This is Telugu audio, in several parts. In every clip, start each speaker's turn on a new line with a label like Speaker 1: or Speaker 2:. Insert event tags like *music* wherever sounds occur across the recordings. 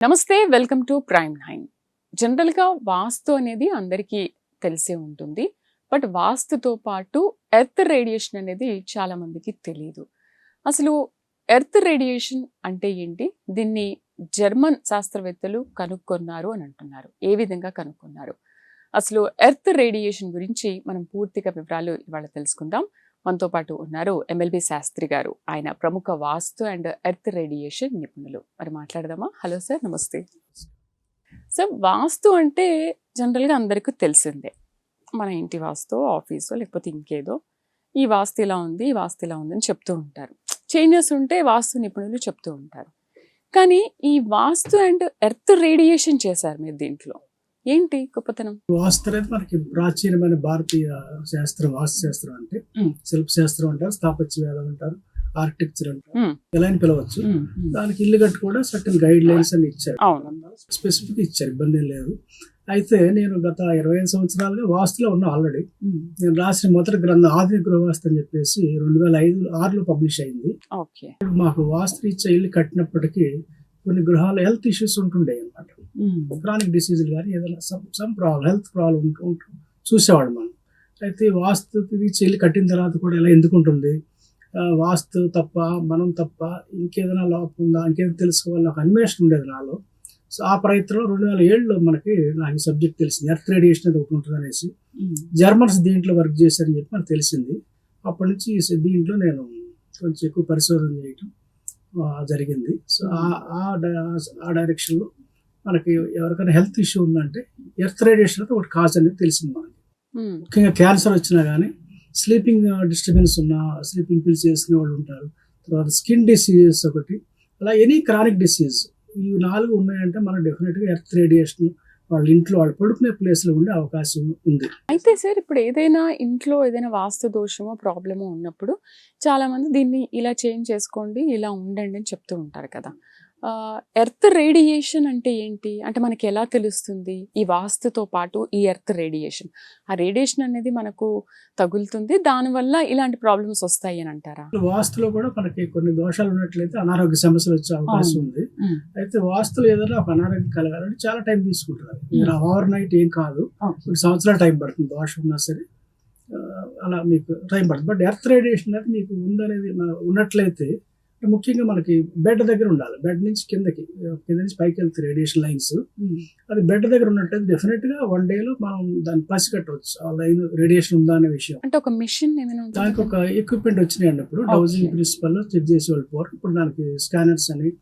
Speaker 1: నమస్తే వెల్కమ్ టు ప్రైమ్ నైన్. జనరల్గా వాస్తు అనేది అందరికీ తెలిసే ఉంటుంది. బట్ వాస్తుతో పాటు ఎర్త్ రేడియేషన్ అనేది చాలా మందికి తెలియదు అసలు ఎర్త్ రేడియేషన్ అంటే ఏంటి? దీన్ని జర్మన్ శాస్త్రవేత్తలు కనుక్కున్నారు అని అంటున్నారు. ఏ విధంగా కనుక్కున్నారు? అసలు ఎర్త్ రేడియేషన్ గురించి మనం పూర్తిగా వివరాలు ఇవాళ తెలుసుకుందాం. మనతో పాటు ఉన్నారు ఎమ్మెల్బీ శాస్త్రి గారు. ఆయన ప్రముఖ వాస్తు అండ్ ఎర్త్ రేడియేషన్ నిపుణులు. మరి మాట్లాడదామా? హలో సార్ నమస్తే. సార్ వాస్తు అంటే జనరల్గా అందరికీ తెలిసిందే. మన ఇంటి వాస్తు ఆఫీసో లేకపోతే ఇంకేదో. ఈ వాస్తు ఇలా ఉంది ఈ వాస్తు ఇలా ఉందని చెప్తూ ఉంటారు. చేంజెస్ ఉంటే వాస్తు నిపుణులు చెప్తూ ఉంటారు. కానీ ఈ వాస్తు అండ్ ఎర్త్ రేడియేషన్ చేశారు మీరు దీంట్లో. ఏంటి గొప్పతనం?
Speaker 2: వాస్తు అనేది మనకి ప్రాచీనమైన భారతీయ శాస్త్రం వాస్తు శాస్త్రం అంటే
Speaker 1: మ్మ్.
Speaker 2: శిల్ప శాస్త్రం అంటారు స్థాపత్య వేదం అంటారు ఆర్కిటెక్చర్ అంటారు. ఎలా అని పిలవచ్చు. దానికి ఇల్లు కట్టు కూడా సర్టన్ గైడ్ లైన్స్ అని ఇచ్చారు స్పెసిఫిక్ ఇచ్చారు ఇబ్బంది ఏం లేదు. అయితే నేను గత ఇరవై ఐదు సంవత్సరాలుగా వాస్తులో ఉన్నా ఆల్రెడీ నేను రాసిన మొదటి గ్రంథం ఆధునిక గృహవాస్తు అని చెప్పేసి రెండు వేల ఐదు ఆరులో పబ్లిష్ అయింది. మాకు వాస్తు ఇచ్చే ఇల్లు కట్టినప్పటికీ కొన్ని గృహాలు హెల్త్ ఇష్యూస్ ఉంటుండే అనమాట క్రానిక్ డిసీజులు కానీ ఏదైనా some some problem health problem ఉంటూ చూసేవాడు మనం. అయితే వాస్తు చెల్లి కట్టిన తర్వాత కూడా ఇలా ఎందుకు ఉంటుంది ఆ, వాస్తు తప్ప మనం తప్ప ఇంకేదైనా లోపం ఉందా ఇంకేదైనా తెలుసుకోవాలని ఒక అన్వేషణ ఉండేది నాలో. సో ఆ ప్రయత్నంలో రెండు వేల ఏడులో మనకి నాకు ఈ సబ్జెక్ట్ తెలిసింది. ఎర్త్ రేడియేషన్ అది ఒకటి ఉంటుంది అనేసి. జర్మన్స్ దీంట్లో వర్క్ చేశారని చెప్పి మనకు తెలిసింది. అప్పటి నుంచి దీంట్లో నేను కొంచెం ఎక్కువ పరిశోధన చేయటం జరిగింది. సో ఆ- డైరెక్షన్లో మనకి ఎవరికైనా హెల్త్ ఇష్యూ ఉందంటే ఎర్త్ రేడియేషన్ అయితే ఒకటి కాజ్ అనేది తెలిసింది మనకి. ముఖ్యంగా క్యాన్సర్ వచ్చినా కానీ స్లీపింగ్ డిస్టర్బెన్స్ ఉన్న స్లీపింగ్ పిల్స్ చేసుకునే వాళ్ళు ఉంటారు. తర్వాత స్కిన్ డిసీజెస్ ఒకటి అలా ఎనీ క్రానిక్ డిసీజ్ ఈ నాలుగు ఉన్నాయంటే మనం డెఫినెట్గా ఎర్త్ రేడియేషన్ వాళ్ళ ఇంట్లో వాళ్ళు పడుకునే ప్లేస్లో ఉండే అవకాశం ఉంది.
Speaker 1: అయితే సార్ ఇప్పుడు ఏదైనా ఇంట్లో ఏదైనా వాస్తు దోషమో ప్రాబ్లమో ఉన్నప్పుడు చాలా మంది దీన్ని ఇలా చేంజ్ చేసుకోండి ఇలా ఉండండి అని చెప్తూ ఉంటారు కదా. ఎర్త్ రేడియేషన్ అంటే ఏంటి? అంటే మనకి ఎలా తెలుస్తుంది? ఈ వాస్తుతో పాటు ఈ ఎర్త్ రేడియేషన్. ఆ రేడియేషన్ అనేది మనకు తగులుతుంది. దానివల్ల ఇలాంటి ప్రాబ్లమ్స్ వస్తాయి అని అంటారా?
Speaker 2: వాస్తులో కూడా మనకి కొన్ని దోషాలు ఉన్నట్లయితే అనారోగ్య సమస్యలు వచ్చే అవకాశం. ఉంది. అయితే వాస్తులో ఏదైనా ఒక అనారోగ్యం కలగాలంటే చాలా టైం తీసుకుంటారు. మీరు ఓవర్ నైట్ ఏం కాదు. కొన్ని సంవత్సరాలు టైం పడుతుంది దోషం ఉన్నా సరే. అలా మీకు టైం పడుతుంది. బట్ ఎర్త్ రేడియేషన్ అనేది మీకు ఉందనేది ఉన్నట్లయితే ముఖ్యంగా మనకి బెడ్ దగ్గర ఉండాలి. బెడ్ నుంచి కిందకి కింద నుంచి పైకి వెళ్తే రేడియేషన్ లైన్స్. అది బెడ్ దగ్గర ఉన్నట్లయితే డెఫినెట్గా వన్ డేలో మనం దాన్ని పసిగట్టవచ్చు. ఆ లైన్ రేడియేషన్ ఉందా అనే విషయం.
Speaker 1: అంటే ఒక మిషన్?
Speaker 2: దానికి ఒక ఎక్విప్మెంట్ వచ్చినాయి అన్నప్పుడు డౌజింగ్. ప్రిన్సిపల్ చెక్ చేసే వాళ్ళు పోరు. ఇప్పుడు దానికి స్కానర్స్ అని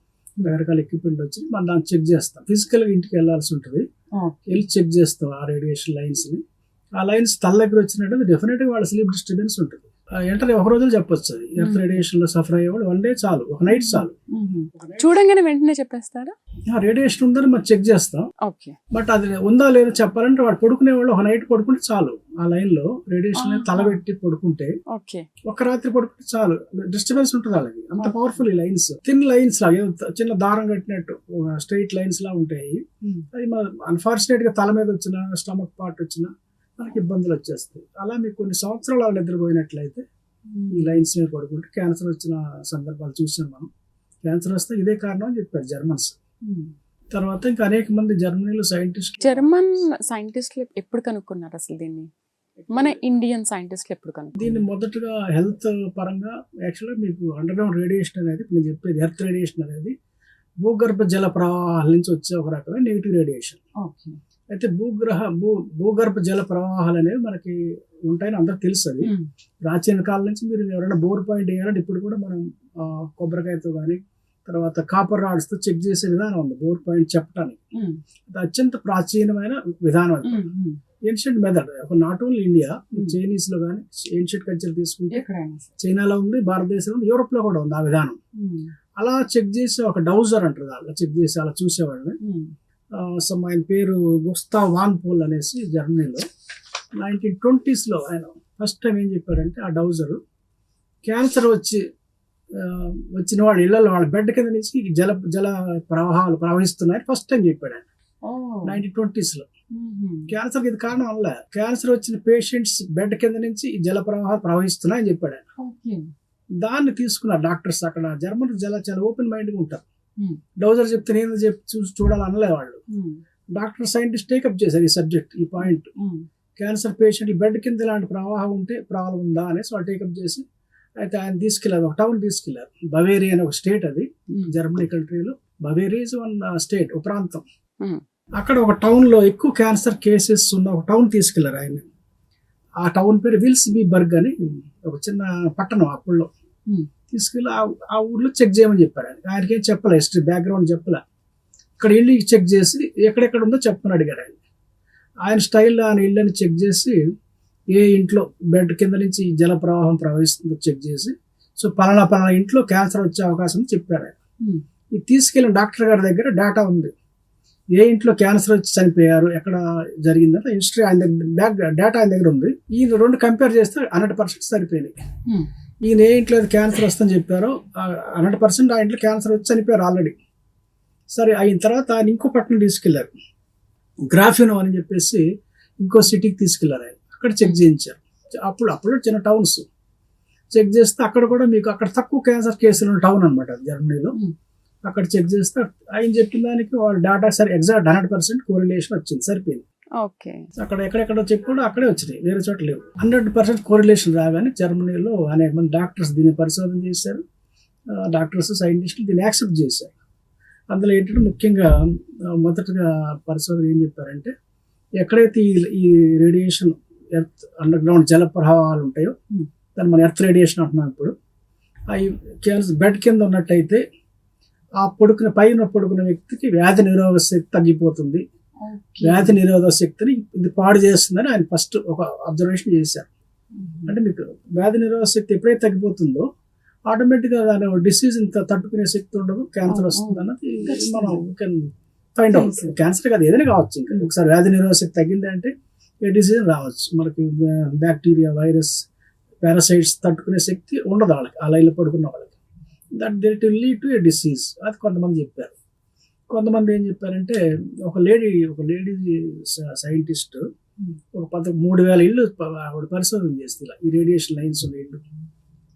Speaker 2: రకరకాల ఎక్విప్మెంట్ వచ్చి మనం దాన్ని చెక్ చేస్తాం. ఫిజికల్గా ఇంటికి వెళ్ళాల్సి ఉంటుంది. వెళ్ళి చెక్ చేస్తాం ఆ రేడియేషన్ లైన్స్ని. ఆ లైన్స్ తల దగ్గర వచ్చినట్టు డెఫినెట్గా వాళ్ళ స్లీప్ డిస్టర్బెన్స్ ఉంటుంది. ఎంటర్ ఒక రోజులో చెప్పొచ్చు. ఎర్త్. రేడియేషన్లో సఫర్ అయ్యేవాళ్ళు వన్ డే చాలు. ఒక నైట్ చాలు.
Speaker 1: చూడంగానే వెంటనే చెప్పేస్తారా?
Speaker 2: రేడియేషన్ ఉందని మనం చెక్ చేస్తాం. బట్ అది ఉందా లేదో చెప్పాలంటే వాడు పడుకునే వాళ్ళు ఒక నైట్ పడుకుంటే చాలు. ఆ లైన్లో రేడియేషన్. తలబెట్టి పడుకుంటే ఒక రాత్రి పడుకుంటే చాలు. డిస్టర్బెన్స్ ఉంటుంది వాళ్ళకి. అంత పవర్ఫుల్ ఈ లైన్స్. థిన్ లైన్స్ లా చిన్న దారం కట్టినట్టు స్ట్రైట్ లైన్స్ లా ఉంటాయి. అది అన్ఫార్చునేట్గా తల మీద వచ్చిన స్టమక్ పార్ట్ వచ్చిన మనకి ఇబ్బందులు వచ్చేస్తాయి. అలా మీకు కొన్ని సంవత్సరాలు వాళ్ళు నిద్రపోయినట్లయితే ఈ లైన్స్ మీద పడుకుంటే క్యాన్సర్ వచ్చిన సందర్భాలు చూసాం మనం. క్యాన్సర్ వస్తే ఇదే కారణం అని చెప్పారు జర్మన్స్.
Speaker 1: మ్మ్.
Speaker 2: తర్వాత ఇంకా అనేక మంది జర్మనీలో సైంటిస్ట్
Speaker 1: జర్మన్ సైంటిస్టులు ఎప్పుడు కనుక్కున్నారు అసలు దీన్ని? మన ఇండియన్ సైంటిస్టులు ఎప్పుడు కనుక్కున్నారు?
Speaker 2: దీన్ని మొదటగా హెల్త్ పరంగా యాక్చువల్గా మీకు అండర్ గ్రౌండ్ రేడియేషన్ అనేది నేను చెప్పేది ఎర్త్ రేడియేషన్ అనేది భూగర్భ జల ప్రవాహాల నుంచి వచ్చే ఒక రకమైన నెగిటివ్ రేడియేషన్.
Speaker 1: ఓకే.
Speaker 2: అయితే భూగ్రహ భూ భూగర్భ జల ప్రవాహాలు అనేవి మనకి ఉంటాయని అందరికి తెలుసు అది. ప్రాచీన కాలం నుంచి మీరు ఎవరైనా బోర్ పాయింట్ వేయాలంటే ఇప్పుడు కూడా మనం కొబ్బరికాయతో కానీ తర్వాత కాపర్ రాడ్స్తో చెక్ చేసే విధానం ఉంది బోర్ పాయింట్ చెప్పడానికి. అది అత్యంత ప్రాచీనమైన విధానం అది. Ancient method not only India. చైనీస్లో కానీ ఏన్షియంట్ కల్చర్ తీసుకుంటే. చైనాలో ఉంది భారతదేశంలో ఉంది యూరోప్లో కూడా ఉంది ఆ విధానం. అలా చెక్ చేసి ఒక డౌజర్ అంటారు అలా చెక్ చేసి అలా చూసేవాళ్ళని
Speaker 1: మ్మ్.
Speaker 2: సో ఆయన పేరు గుస్తా వాన్ పోల్ అనేసి జర్మనీలో నైన్టీన్ ట్వంటీస్లో ఆయన ఫస్ట్ టైం ఏం చెప్పారంటే ఆ డౌజర్ క్యాన్సర్ వచ్చి వచ్చిన వాళ్ళ ఇళ్ళలో వాళ్ళ బెడ్ కింద నుంచి జల జల ప్రవాహాలు ప్రవహిస్తున్నాయి ఫస్ట్ టైం చెప్పాడు ఆయన. నైన్టీన్ ట్వంటీస్లో. క్యాన్సర్ ఇది కారణం వల్ల క్యాన్సర్ వచ్చిన పేషెంట్స్ బెడ్ కింద నుంచి ఈ జల ప్రవాహాలు ప్రవహిస్తున్నాయని చెప్పాడు ఆయన దాన్ని తీసుకున్నారు డాక్టర్స్ అక్కడ జర్మన్ జల చాలా ఓపెన్ మైండ్గా ఉంటారు. డౌజర్ చెప్తే నేను చూసి చూడాలనలే వాళ్ళు.
Speaker 1: ఉమ్,
Speaker 2: డాక్టర్ సైంటిస్ట్ టేకప్ చేశారు ఈ సబ్జెక్ట్ ఈ point.
Speaker 1: Um,
Speaker 2: cancer patient bed కింద ఇలాంటి ప్రవాహం ఉంటే ప్రాబ్లం ఉందా అనేసి వాళ్ళు టేకప్ చేసి అయితే ఆయన తీసుకెళ్ళారు ఒక టౌన్ తీసుకెళ్ళారు. బవేరియా అనే ఒక స్టేట్ అది జర్మనీ కంట్రీలో. బవేరియా ఇస్ వన్ స్టేట్ ఒక ప్రాంతం.
Speaker 1: Hmm.
Speaker 2: అక్కడ ఒక టౌన్లో ఎక్కువ క్యాన్సర్ కేసెస్ ఉన్న ఒక టౌన్ తీసుకెళ్ళారు ఆయన. ఆ టౌన్ పేరు విల్స్ బి బర్గ్ అని ఒక చిన్న పట్టణం అప్పుల్లో
Speaker 1: Hmm.
Speaker 2: తీసుకెళ్ళి ఆ ఊర్లో చెక్ చేయమని చెప్పారు. ఆయన ఆయనకి చెప్పలే హిస్టరీ బ్యాక్గ్రౌండ్ చెప్పలే. ఇక్కడ ఇల్లు చెక్ చేసి ఎక్కడెక్కడ ఉందో చెప్పమని అడిగారు ఆయన. ఆయన స్టైల్లో ఆయన ఇల్లుని చెక్ చేసి ఏ ఇంట్లో బెడ్ కింద నుంచి జల ప్రవాహం ప్రవహిస్తుందో చెక్ చేసి సో పలానా పలానా ఇంట్లో క్యాన్సర్ వచ్చే అవకాశం చెప్పారు ఆయన.
Speaker 1: ఉమ్,
Speaker 2: ఇది తీసుకెళ్ళిన డాక్టర్ గారి దగ్గర డేటా ఉంది. ఏ ఇంట్లో క్యాన్సర్ వచ్చి చనిపోయారు ఎక్కడ జరిగిందంటే హిస్టరీ ఆయన దగ్గర బ్యాక్ డేటా ఆయన దగ్గర ఉంది. ఈ రెండు కంపేర్ చేస్తే హండ్రెడ్ పర్సెంట్ సరిపోయినాయి.
Speaker 1: ఉమ్,
Speaker 2: ఈయన ఏ ఇంట్లో క్యాన్సర్ వస్తుందని చెప్పారో హండ్రెడ్ పర్సెంట్ ఆ ఇంట్లో క్యాన్సర్ వచ్చి చనిపోయారు ఆల్రెడీ సరే అయిన తర్వాత ఆయన ఇంకో పట్టణం తీసుకెళ్ళారు. గ్రాఫినో అని చెప్పేసి ఇంకో సిటీకి తీసుకెళ్ళారు ఆయన. అక్కడ చెక్ చేయించారు. అప్పుడు అప్పుడు చిన్న టౌన్స్ చెక్ చేస్తే అక్కడ కూడా మీకు అక్కడ తక్కువ క్యాన్సర్ కేసులు ఉన్న టౌన్ అనమాట జర్మనీలో. అక్కడ చెక్ చేస్తే ఆయన చెప్పిన దానికి వాళ్ళ డేటా సరే ఎగ్జాక్ట్ హండ్రెడ్ పర్సెంట్ కోరిలేషన్ వచ్చింది సరిపోయింది.
Speaker 1: ఓకే.
Speaker 2: అక్కడ ఎక్కడెక్కడో చెప్పాడో అక్కడే వచ్చినాయి. వేరే చోట లేవు. హండ్రెడ్ పర్సెంట్ కోరిలేషన్ రాగానే జర్మనీలో అనేక మంది డాక్టర్స్ దీన్ని పరిశోధన చేశారు. డాక్టర్స్ సైంటిస్టులు దీన్ని యాక్సెప్ట్ చేశారు. అందులో ఏంటంటే ముఖ్యంగా మొదటగా పరిశోధన ఏం చెప్పారంటే ఎక్కడైతే ఈ ఈ రేడియేషన్ ఎర్త్ అండర్ గ్రౌండ్ జల ప్రవాహాలు ఉంటాయో
Speaker 1: Hmm.
Speaker 2: దాన్ని మనం ఎర్త్ రేడియేషన్ అంటున్నాం ఇప్పుడు. అవి క్యాన్సర్ బెడ్ కింద ఉన్నట్టయితే ఆ పడుకున్న పైన పడుకున్న వ్యక్తికి వ్యాధి నిరోధక శక్తి తగ్గిపోతుంది. వ్యాధి నిరోధక శక్తిని ఇది పాడు చేస్తుందని ఆయన ఫస్ట్ ఒక అబ్జర్వేషన్ చేశారు. అంటే మీకు వ్యాధి నిరోధక శక్తి ఎప్పుడైతే తగ్గిపోతుందో ఆటోమేటిక్గా దాని డిసీజ్ ఇంత తట్టుకునే శక్తి ఉండదు క్యాన్సర్
Speaker 1: అవును,
Speaker 2: వస్తుంది అన్నది. మనం కెన్ ఫైండ్ అవుట్. క్యాన్సర్ కాదు ఏదైనా కావచ్చు ఇంకా. ఒకసారి వ్యాధి నిరోధక శక్తి తగ్గింది అంటే ఏ డిసీజ్ రావచ్చు. మనకి బ్యాక్టీరియా వైరస్ పారాసైట్స్ తట్టుకునే శక్తి ఉండదు వాళ్ళకి. ఆ లైన్లో పడుకున్న వాళ్ళకి. That it will lead to a disease అది కొంతమంది చెప్పారు. కొంతమంది ఏం చెప్పారంటే ఒక లేడీ ఒక లేడీ సైంటిస్ట్ ఒక పద మూడు వేల ఇళ్ళు ఆవిడ పరిశోధన చేస్తే ఇలా ఈ రేడియేషన్ లైన్స్ ఉన్న ఇల్లు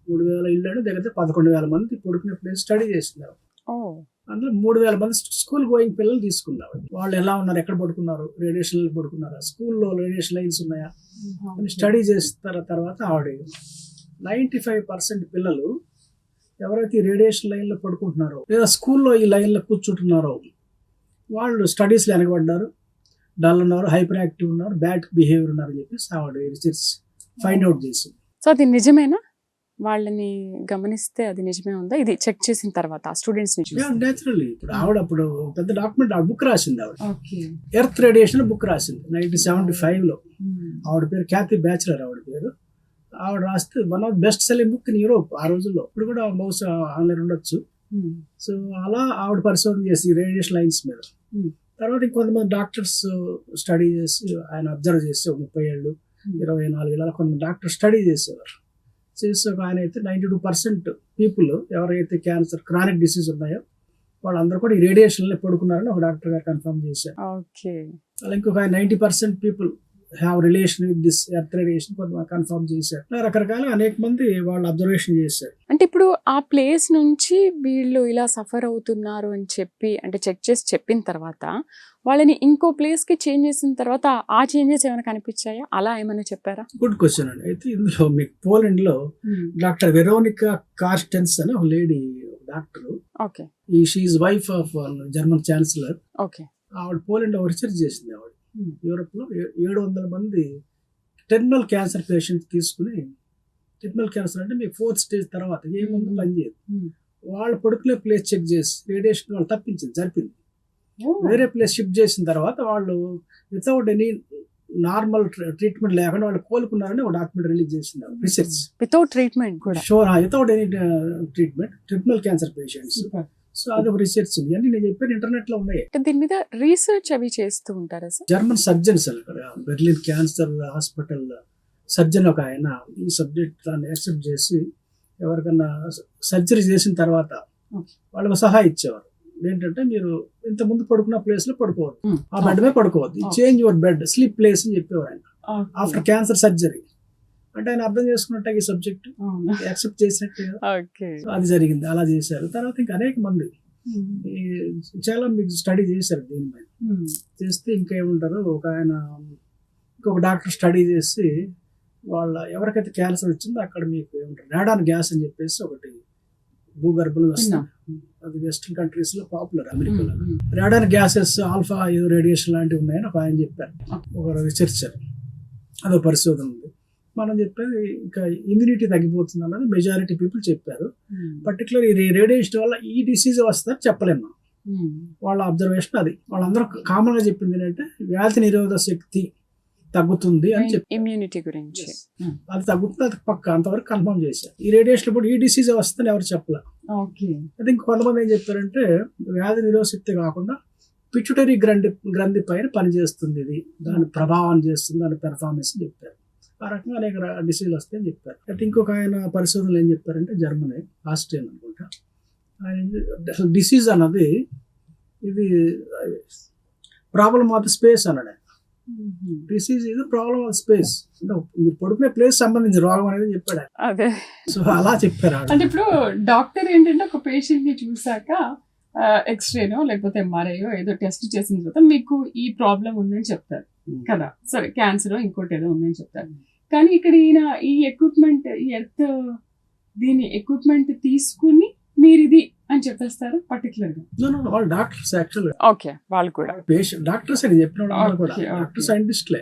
Speaker 2: మూడు వేల ఇళ్ళు అంటే దగ్గర పదకొండు వేల మంది పడుకునే ప్లేస్ స్టడీ చేస్తున్నారు అందులో మూడు వేల మంది స్కూల్ గోయింగ్ పిల్లలు తీసుకున్నారు వాళ్ళు ఎలా ఉన్నారు ఎక్కడ పడుకున్నారు రేడియేషన్ పడుకున్నారా స్కూల్లో రేడియేషన్ లైన్స్ ఉన్నాయా? అని స్టడీ చేసిన తర్వాత ఆవిడ. నైంటీ ఫైవ్ పర్సెంట్ పిల్లలు ఎవరైతే రేడియేషన్ లైన్లో పడుకుంటున్నారో లేదా స్కూల్లో ఈ లైన్లో కూర్చుంటున్నారో వాళ్ళు స్టడీస్లో వెనకబడ్డారు డల్ ఉన్నారు హైపర్ యాక్టివ్ ఉన్నారు బ్యాడ్ బిహేవియర్ ఉన్నారు అని చెప్పేసి ఆవిడ రీసెర్చ్ ఫైండ్ అవుట్ చేసింది.
Speaker 1: సో అది నిజమేనా? వాళ్ళని గమనిస్తే అది నిజమే ఉందా? ఇది చెక్ చేసిన తర్వాత స్టూడెంట్స్
Speaker 2: నేచురల్లీ ఇప్పుడు ఆవిడ అప్పుడు పెద్ద డాక్యుమెంట్ ఆవిడ బుక్ రాసింది ఆవిడ. ఎర్త్ రేడియేషన్ బుక్ రాసింది నైన్టీన్ సెవెంటీ ఫైవ్లో. ఆవిడ పేరు క్యాథీ బ్యాచులర్ ఆవిడ పేరు. ఆవిడ రాస్తే one of best selling book in Europe ఆ రోజుల్లో. ఇప్పుడు కూడా బహుశా ఆన్లైన్ ఉండొచ్చు. సో అలా ఆవిడ పరిశోధన చేసి రేడియేషన్ లైన్స్ మీద.
Speaker 1: Hmm.
Speaker 2: తర్వాత ఇంకొంతమంది డాక్టర్స్ స్టడీ చేసి ఆయన అబ్జర్వ్ చేసి ఒక ముప్పై ఏళ్ళు ఇరవై నాలుగు ఏళ్ళ కొంతమంది డాక్టర్ స్టడీ చేసేవారు. చేసి ఆయన అయితే నైంటీ టూ పర్సెంట్ పీపుల్ ఎవరైతే క్యాన్సర్ క్రానిక్ డిసీజ్ ఉన్నాయో వాళ్ళందరూ కూడా ఈ రేడియేషన్లో పడుకున్నారని ఒక డాక్టర్ గారు కన్ఫర్మ్ చేశారు.
Speaker 1: ఓకే.
Speaker 2: అలా ఇంకొక ninety percent people have relation with this earth radiation కొంత కన్ఫర్మ్ చేశారు. రకరకాల అనేక మంది వాళ్ళు అబ్జర్వేషన్ చేశారు.
Speaker 1: అంటే ఇప్పుడు ఆ ప్లేస్ నుంచి వీళ్ళు ఇలా సఫర్ అవుతున్నారు అని చెప్పి అంటే చెక్ చేసి చెప్పిన తర్వాత వాళ్ళని ఇంకో ప్లేస్కి చేంజ్ చేసిన తర్వాత ఆ చేంజెస్ ఏమైనా కనిపించాయా? అలా ఏమైనా చెప్పారా?
Speaker 2: గుడ్ క్వశ్చన్ అండి. అయితే ఇందులో మీకు పోలాండ్లో డాక్టర్ వెరోనికా కార్స్టెన్స్ అని ఒక లేడీ డాక్టర్.
Speaker 1: ఓకే
Speaker 2: ఈ she wife of German chancellor
Speaker 1: okay
Speaker 2: ఆవిడ పోలాండ్లో రీసెర్చ్ చేసింది ఆవిడ. యూరోప్లో ఏ- ఏడు వందల మంది టెర్మినల్ క్యాన్సర్ పేషెంట్ తీసుకుని టెర్మినల్ క్యాన్సర్ అంటే మీకు ఫోర్త్ స్టేజ్ తర్వాత ఏ ముందు
Speaker 1: Hmm.
Speaker 2: పనిచేయదు. వాళ్ళు పడుకునే ప్లేస్ చెక్ చేసి రేడియేషన్ వాళ్ళు తప్పించింది జరిపింది. వేరే ప్లేస్ షిఫ్ట్ చేసిన తర్వాత వాళ్ళు వితౌట్ ఎనీ నార్మల్ ట్రీట్మెంట్ లేకుండా వాళ్ళు కోలుకున్నారని ఒక డాక్యుమెంట్ రిలీజ్ చేసింది రీసెర్చ్
Speaker 1: వితౌట్ ట్రీట్మెంట్ కూడా.
Speaker 2: Sure without any treatment triple cancer patients so అది ఒక రీసెర్చ్ ఉంది. అన్ని నేను చెప్పాను ఇంటర్నెట్లో ఉన్నాయి
Speaker 1: దీని మీద రీసెర్చ్ అవి చేస్తూ ఉంటారా సార్?
Speaker 2: జర్మన్ సర్జన్స్ అక్కడ బెర్లిన్ క్యాన్సర్ హాస్పిటల్ సర్జన్ ఒక ఆయన ఈ సబ్జెక్ట్ దాన్ని యాక్సెప్ట్ చేసి ఎవరికన్నా సర్జరీ చేసిన తర్వాత. వాళ్ళకు సలహా ఇచ్చేవారు. ఏంటంటే మీరు ఇంత ముందు పడుకున్న ప్లేస్లో పడుకోవద్దు. ఆ బెడ్ మీద పడుకోవద్దు. Change your bed sleep place అని చెప్పేవారు ఆయన. ఆఫ్టర్ క్యాన్సర్ సర్జరీ అంటే ఆయన అర్థం చేసుకున్నట్టే ఈ సబ్జెక్ట్. యాక్సెప్ట్ చేసినట్టే అది జరిగింది. అలా చేశారు. తర్వాత ఇంకా అనేక మంది చాలా మీకు స్టడీ చేశారు దీని మీద. చేస్తే ఇంకేముంటారు ఒక ఆయన ఇంకొక డాక్టర్ స్టడీ చేసి వాళ్ళ ఎవరికైతే క్యాన్సర్ వచ్చిందో అక్కడ మీకు ఏమంటారు? రాడాన్ గ్యాస్ అని చెప్పేసి ఒకటి భూగర్భంలో వస్తుంది. అది వెస్ట్రన్ కంట్రీస్లో పాపులర్ అమెరికాలో. రాడాన్ గ్యాసెస్ ఆల్ఫా ఏదో రేడియేషన్ లాంటివి ఉన్నాయని ఒక ఆయన చెప్పారు. ఒక రీసెర్చర్. అదో పరిశోధన ఉంది. మనం చెప్పేది ఇంకా ఇమ్యూనిటీ తగ్గిపోతుంది అన్నది మెజారిటీ పీపుల్ చెప్పారు. పర్టికులర్ ఈ రేడియేషన్ వల్ల ఈ డిసీజ్ వస్తుందని చెప్పలేము మనం. వాళ్ళ అబ్జర్వేషన్ అది. వాళ్ళందరూ కామన్గా చెప్పింది ఏంటంటే వ్యాధి నిరోధక శక్తి తగ్గుతుంది అని చెప్పి
Speaker 1: ఇమ్యూనిటీ గురించి.
Speaker 2: అది తగ్గుతుంది అది పక్క. అంతవరకు కన్ఫర్మ్ చేశారు. ఈ రేడియేషన్ ఇప్పుడు ఈ డిసీజ్ వస్తుందని ఎవరు చెప్పలే. అయితే ఇంక కొంతమంది ఏం చెప్పారంటే వ్యాధి నిరోధక శక్తి కాకుండా పిచ్యుటరీ గ్రంథి గ్రంథి పైన పనిచేస్తుంది ఇది. దాని ప్రభావం చేస్తుంది దాని పెర్ఫార్మెన్స్ చెప్పారు. ఆ రకంగా అనేక డిసీజులు వస్తాయని చెప్పారు అయితే ఇంకొక ఆయన పరిశోధనలు ఏం చెప్పారంటే జర్మనీ ఆస్ట్రియన్ అనుకుంటా ఆయన అసలు డిసీజ్ అన్నది ఇది ప్రాబ్లమ్ ఆఫ్ ద స్పేస్ అన్నాడు. డిసీజ్ ఇది ప్రాబ్లమ్ ఆఫ్ స్పేస్ అంటే మీరు పడుకునే ప్లేస్ సంబంధించి రోగం అనేది చెప్పాడు.
Speaker 1: అదే
Speaker 2: సో అలా చెప్పారు.
Speaker 1: అంటే ఇప్పుడు డాక్టర్ ఏంటంటే ఒక పేషెంట్ని చూసాక ఎక్స్రేనో లేకపోతే ఎంఆర్ఐయో ఏదో టెస్ట్ చేసిన తర్వాత మీకు ఈ ప్రాబ్లం ఉందని చెప్తారు. కదా? సరే క్యాన్సర్ ఇంకోటి ఏదో ఉందని చెప్తారు. కానీ ఇక్కడ ఈయన ఈ ఎక్విప్మెంట్ ఈ ఎర్త్ దీని ఎక్విప్మెంట్ తీసుకుని మీరు ఇది అని చెప్పేస్తారు
Speaker 2: పర్టికులర్గా? వాళ్ళు డాక్టర్స్ యాక్చువల్
Speaker 1: ఓకే వాళ్ళు కూడా.
Speaker 2: పేషెంట్ డాక్టర్స్ అని చెప్పిన కూడా.
Speaker 1: okay.
Speaker 2: డాక్టర్ సైంటిస్ట్లే